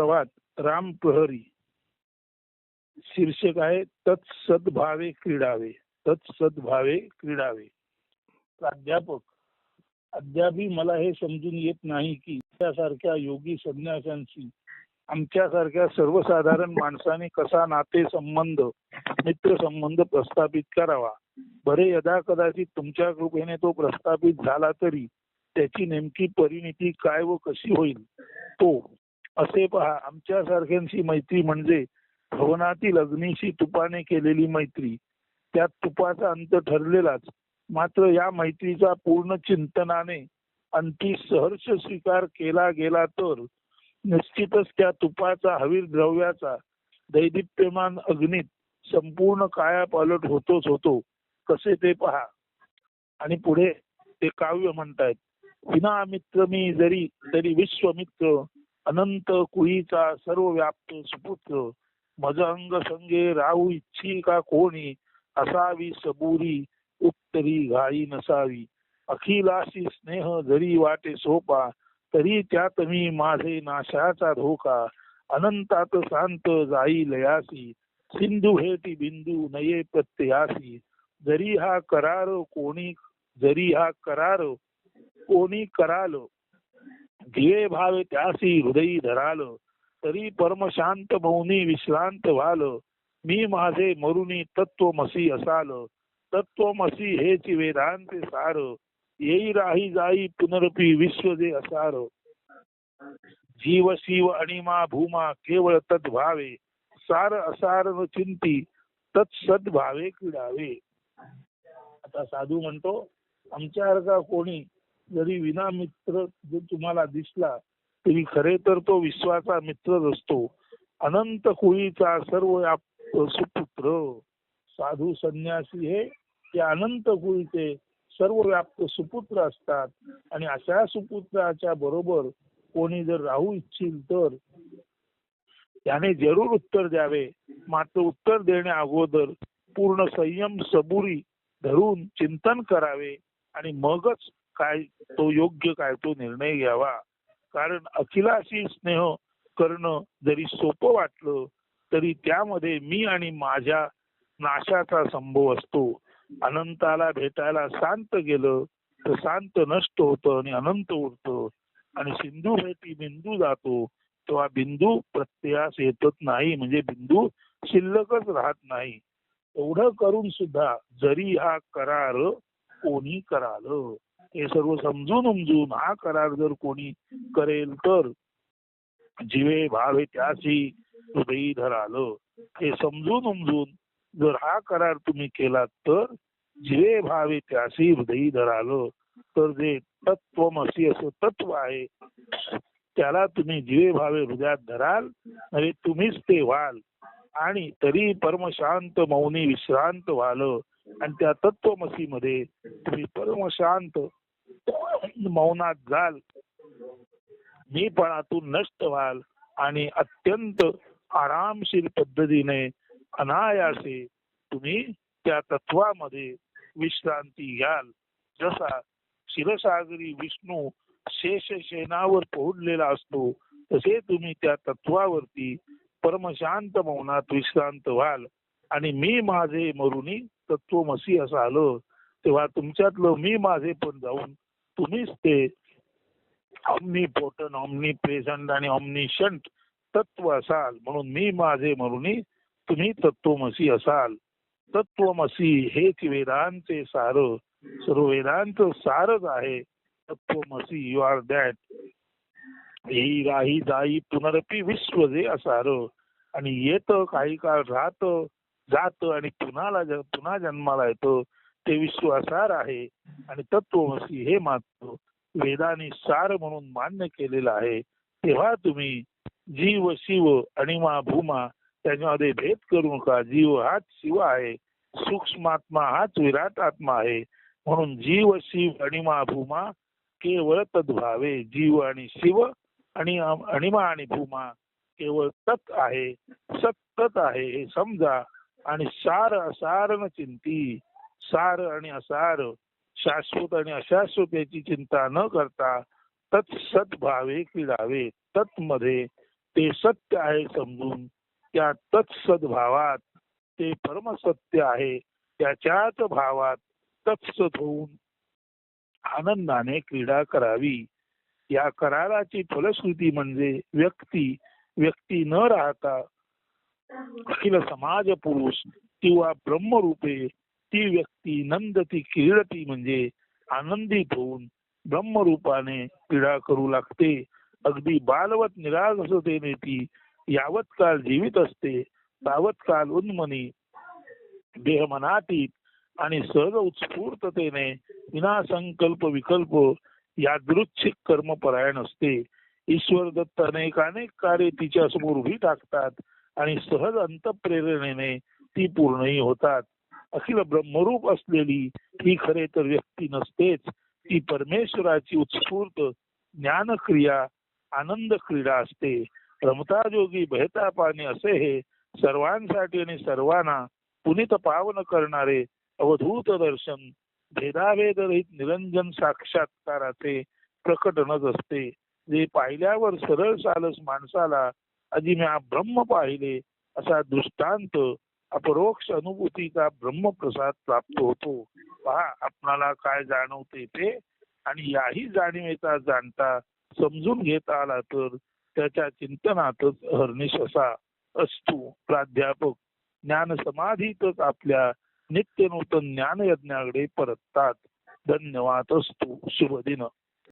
प्रवात राम प्रहरी. शीर्षक आहे तत्सद्भावे क्रीडावे तत्सद्भावे क्रीडावे. प्राध्यापक अद्यापही मला हे समजून येत नाही की त्यासारख्या योगी संन्याशांशी आमच्यासारख्या सर्वसाधारण माणसाने कसा नाते संबंध मित्र संबंध प्रस्थापित करावा? बरे यदा कदाचित तुमच्या कृपेने तो प्रस्थापित झाला तरी त्याची नेमकी परिणिती काय व कशी होईल? तो असे पहा आमच्या सारख्यांशी मैत्री म्हणजे भवनातील अग्नीशी तुपाने केलेली मैत्री. त्यात तुपाचा अंत ठरलेलाच. मात्र या मैत्रीचा पूर्ण चिंतनाने अंती सहर्ष स्वीकार केला गेला तर निश्चितच त्या तुपाचा हवीर द्रव्याचा दैदिप्यमान अग्नीत संपूर्ण काया पालट होतोच होतो. कसे ते पहा. आणि पुढे ते काव्य म्हणतायत विना मित्र मी जरी तरी विश्वमित्र अनंत कुळीचा सर्व व्याप्त सुपुत्र मज अंग संगे राहू इच्छी का कोणी? असावी सबुरी उत्तरी घाई नसावी. अखिलाशी स्नेह जरी वाटे सोपा तरी त्यात मी माझे नाशाचा धोका. अनंतात शांत जाई लयासी सिंधू हेटी बिंदू नये प्रत्ययासी. जरी हा करार कोणी जरी हा करार कोणी कराल धिये भावे त्यासी हृदयी धराल. तरी परमशांत मौनी विश्रांत व्हाल. मी माझे मरुनी तत्वमसी असाल. तत्वमसी हेच वेदांचे सार. येई राही जाई पुनरपी विश्व जे असार. जीव शिव अणिमा भूमा केवळ तद्भावे सार असार न चिंती तत्सद्भावे क्रीडावे. आता साधू म्हणतो आमच्यासारखा कोणी जरी विना मित्र जो तुम्हाला दिसला तरी खरे तर तो विश्वाचा मित्रच असतो अनंत कुळीचा सर्व सुपुत्र साधू संन्यासी हे या अनंत कुळीचे सर्व व्याप्त सुपुत्र असतात. आणि अशा सुपुत्राच्या बरोबर कोणी जर राहू इच्छिल तर त्याने जरूर उत्तर द्यावे. मात्र उत्तर देण्या अगोदर पूर्ण संयम सबुरी धरून चिंतन करावे. आणि मगच काय तो योग्य काय तो निर्णय घ्यावा. कारण अखिलाशी स्नेह करणं जरी सोपं वाटलं तरी त्यामध्ये मी आणि माझ्या नाशाचा संभव असतो. अनंताला भेटायला शांत गेलं तर शांत नष्ट होतं आणि अनंत उरतं. आणि सिंधू भेटी बिंदू जातो तेव्हा बिंदू प्रत्ययास येतच नाही. म्हणजे बिंदू शिल्लकच राहत नाही. एवढं करून सुद्धा जरी हा करार कोणी कराल हे सर्व समजून उमजून हा करार जर कोणी करेल तर जीवे भावे त्याशी हृदयी धराल. हे समजून उमजून जर हा करार तुम्ही केलात तर जीवे भावे त्याशी हृदयी धराल. तर जे तत्वमसी असं तत्व आहे त्याला तुम्ही जीवे भावे हृदयात धराल म्हणजे तुम्हीच ते व्हाल. आणि तरी परमशांत मौनी विश्रांत व्हाल. आणि त्या तत्वमसी मध्ये तुम्ही परमशांत मौनात जाल. मी पणातून नष्ट व्हाल आणि अत्यंत आरामशील पद्धतीने अनायासे तुम्ही त्या तत्वामध्ये विश्रांती घ्याल. जसा शिरसागरी विष्णू शेष शेनावर पोहोडलेला असतो तसे तुम्ही त्या तत्वावरती परमशांत मौनात विश्रांत व्हाल. आणि मी माझे मरुनी तत्वमसी असं आलं तेव्हा तुमच्यातलं मी माझे पण जाऊन तुम्हीच ते ऑमनी पोटन ऑमनी प्रेझंट आणि ऑमनिशंट तत्व असाल. म्हणून मी माझे मरुनी तुम्ही तत्वमसी असाल. तत्वमसी हेच वेदांचे सार सर्व वेदांत सारच आहे. तत्वमसी यू आर दॅट ही राही जाई पुनरपी विश्व जे असार. आणि येत काही काळ राहत जात आणि पुन्हाला पुन्हा जन्माला येतं. ते विश्व आहे आणि तत्वमसी हे मात्र वेदाने सार म्हणून मान्य केलेलं आहे. तेव्हा तुम्ही जीव शिव अणिमा भूमा त्याच्यामध्ये भेद करू नका. जीव हाच शिव आहे. सूक्ष्मात्मा हाच विराट आत्मा आहे. म्हणून जीव शिव अणिमा भूमा केवळ तद्भावे. जीव आणि शिव आणि अणिमा आणि भूमा केवळ तत् आहे. सत्तत आहे हे समजा आणि सार असार न चिंती. सार आणि असार शाश्वत आणि अशाश्वत याची चिंता न करता तत् सद्भावे क्रीडावे. तत् मध्ये ते सत्य आहे समजून त्या तत्सद्भावात ते परमसत्य आहे त्याच्याच भावात तत्सत होऊन आनंदाने क्रीडा करावी. या कराराची फलश्रुती म्हणजे व्यक्ती व्यक्ती न राहता अखिल समाज पुरुष किंवा ब्रह्मरूपे ती व्यक्ती नंदती क्रीडती म्हणजे आनंदित होऊन ब्रह्मरूपाने क्रीडा करू लागते. अगदी बालवत निरागसतेने ती यावत काल जीवित असते तावत काल उन्मनी देहमनातीत आणि सहज उत्स्फूर्ततेने विना संकल्प विकल्प यादृच्छिक कर्मपरायण असते. ईश्वर दत्त अनेक अनेक कार्य तिच्या समोर उभी टाकतात आणि सहज अंतप्रेरणेने ती पूर्णही होतात. अखिल ब्रह्मरूप असलेली ही खरे तर व्यक्ती नसतेच. ती परमेश्वराची उत्स्फूर्त ज्ञानक्रिया आनंद क्रीडा असते. रमताजोगी बहता पाणी असे हे सर्वांसाठी आणि सर्वांना पुनित पावन करणारे अवधूत दर्शन भेदाभेद रहित निरंजन साक्षात्काराचे प्रकटनच असते. जे पाहिल्यावर सरळ सालस माणसाला अजिम्या मी ब्रह्म पाहिले असा दृष्टांत अपरोक्ष अनुभूतीचा ब्रह्मप्रसाद प्राप्त होतो. पहा आपणाला काय जाणवते ते? आणि याही जाणीवेचा जाणता समजून घेता आला तर त्याच्या चिंतनातच हरनिश असा असतो. प्राध्यापक ज्ञान समाधीतच आपल्या नित्य नूतन ज्ञान यज्ञाकडे परततात. धन्यवाद असतो. शुभ दिन.